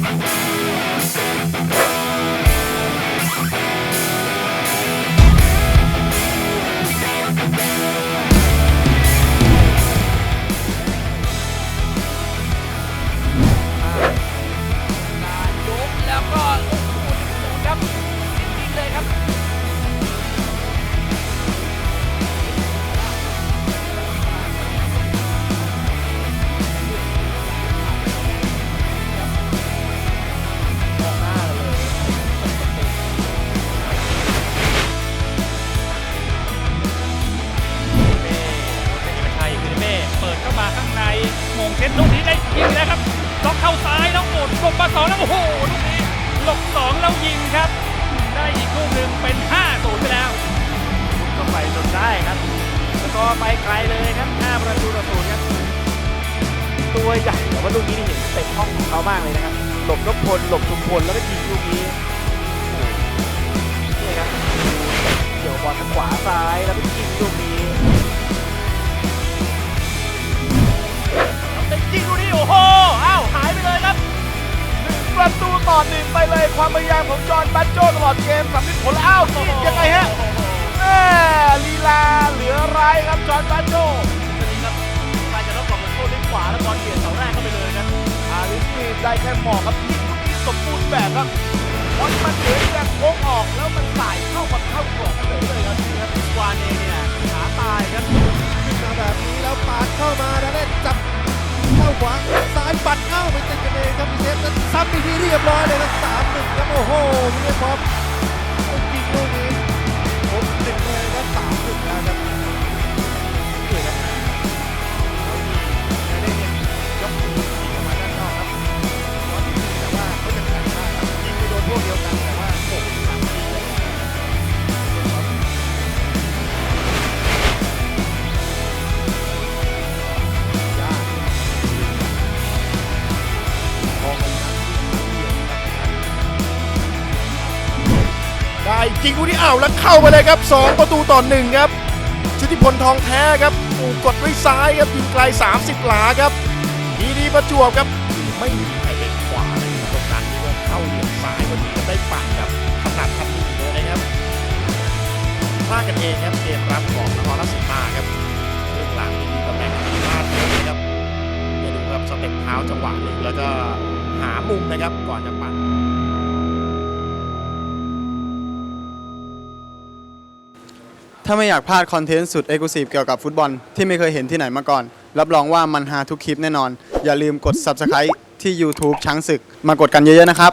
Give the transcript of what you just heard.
ก งเช็ดลูกนี้ได้ยิงแล้วครับล็อกเข้าซ้ายแล้วโอ้หลบมาสองแล้วโอ้โหลูกนี้หลบสองแล้วยิงครับ ได้อีกลูกหนึ่งเป็น5ศูนย์ไปแล้วก็ไปจนได้ครับ แล้วก็ไปไกลเลยครับ5ประตูต่อศูนย์ครับตัวใหญ่แต่ว่าลูกนี้นี่เห็นเต็มห้องของเขามากเลยนะครับหลบนพพลหลบชุมพลแล้วก็ยิงลูกนี้ ตูต่อหนึ่งไปเลยความพยายามของจอห์นบัตโจตลอดเกมสำเร็จผลแล้วอ้าวยิงยังไงฮะแม่ลีลาเหลือร้ายครับจอห์นบัตโจครับใครจะรับของโทษด้วยขวาแล้วบอลเบียดเสาแรกเข้าไปเลยครับอาริสกีได้แค่หมอกครับยิงลูกนี้สมบูรณ์แบบครับบอลมันเหมือนจะโค้งออกแล้วมันสายเข้ามาเข้ากรอบเลยเลยครับนี่ครับวานเองเนี่ยขาตายครับขึ้นมาแบบนี้แล้วปาดเข้ามาแล้วได้จับเข้าขวาซ้ายปัดเข้าไปติดกัน เองครับพีเทสแล้วซ้ำอีกทีเรียบร้อยเลยครับสามหนึ่งครับโอ้โหเรียบร้อมยิงลูกนี้ผมติดเลยครับ จริงลูกนี้อ้าวแล้วเข้าไปเลยครับ 2 ประตูต่อหนึ่งครับชุติพลทองแท้ครับอ้กดด้วยซ้ายครับยิงไกล 30 หลาครับดีดีประจวบครับไม่มีใครเล่นขวาเลยตรงนั้นนี่ก็เข้าเหลี่ยมซ้ายพอดีก็ได้ปัดครับขนาดทันทีเลยนะครับพลาดกันเองครับเกมรับของนครราชสีมาครับเรื่องหลังนี่มีตำแหน่งดีมากเลยครับเดี๋ยวดูครับสเต็ปเท้าจังหวะหนึ่งแล้วก็หามุมนะครับก่อนจะปั่น ถ้าไม่อยากพลาดคอนเทนต์สุดเอกลุศิเกี่ยวกับฟุตบอลที่ไม่เคยเห็นที่ไหนมาก่อน รับรองว่ามันฮาทุกคลิปแน่นอน อย่าลืมกด Subscribe ที่ YouTube ช้างศึก มากดกันเยอะๆนะครับ